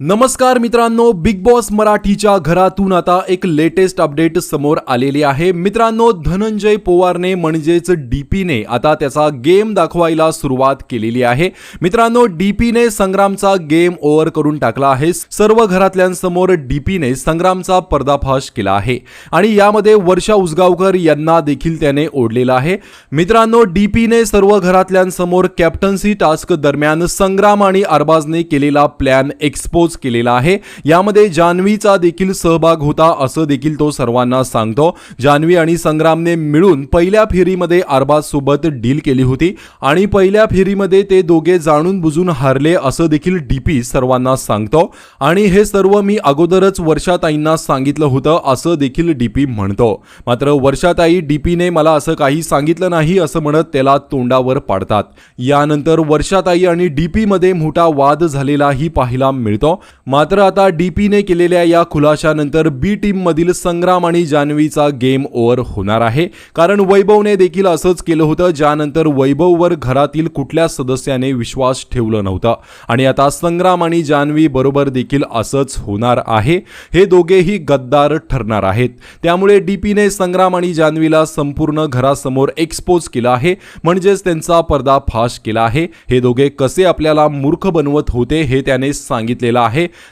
नमस्कार मित्रांनो big boss मराठीच्या घरातून आता एक लेटेस्ट अपडेट समोर आलेली आहे. मित्रांनो धनंजय पोवारने म्हणजेच डीपीने आता त्याचा गेम दाखवायला सुरुवात केलेली आहे. मित्रांनो डी पीने संग्रामचा गेम ओव्हर करून टाकला आहे. सर्व घरातल्यांसमोर डीपीने संग्रामचा पर्दाफाश केला आहे. आणि यामध्ये वर्षा उसगावकर यांना देखील त्याने ओढलेला आहे. मित्रांनो डीपीने सर्व घरातल्यांसमोर कॅप्टन्सी टास्क दरम्यान संग्राम आणि अरबाजने केलेला प्लॅन एक्सपोज केलेला आहे. यामध्ये जान्हवीचा देखील सहभाग होता असं देखील तो सर्वांना सांगतो. जान्हवी आणि संग्रामने मिळून पहिल्या फेरीमध्ये अरबाजसोबत डील केली होती आणि पहिल्या फेरीमध्ये ते दोघे जाणून बुजून हारले असं देखील डीपी सर्वांना सांगतो. आणि हे सर्व मी अगोदरच वर्षाताईंना सांगितलं होतं असं देखील डीपी म्हणतो. मात्र वर्षाताई डीपीने मला असं काही सांगितलं नाही असं म्हणत त्याला तोंडावर पाडतात. यानंतर वर्षाताई आणि डीपी मध्ये मोठा वाद झालेलाही पाहायला मिळतो. मात्र आता डीपीने केलेल्या या खुलाशानंतर बी टीममधील संग्राम आणि जान्हवीचा गेम ओव्हर होणार आहे. कारण वैभवने देखील असंच केलं होतं ज्यानंतर वैभववर घरातील कुठल्या सदस्याने विश्वास ठेवलं नव्हतं. आणि आता संग्राम आणि जान्हवी बरोबर देखील असंच होणार आहे. हे दोघेही गद्दार ठरणार आहेत. त्यामुळे डीपीने संग्राम आणि जान्हवीला संपूर्ण घरासमोर एक्सपोज केलं आहे. म्हणजेच त्यांचा पर्दाफाश केला आहे. हे दोघे कसे आपल्याला मूर्ख बनवत होते हे त्याने सांगितलेलं आहे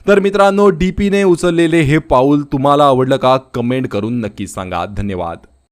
तर मित्रांनो डीपीने उचललेले हे पाऊल तुम्हाला आवडलं का? कमेंट करून नक्की सांगा. धन्यवाद.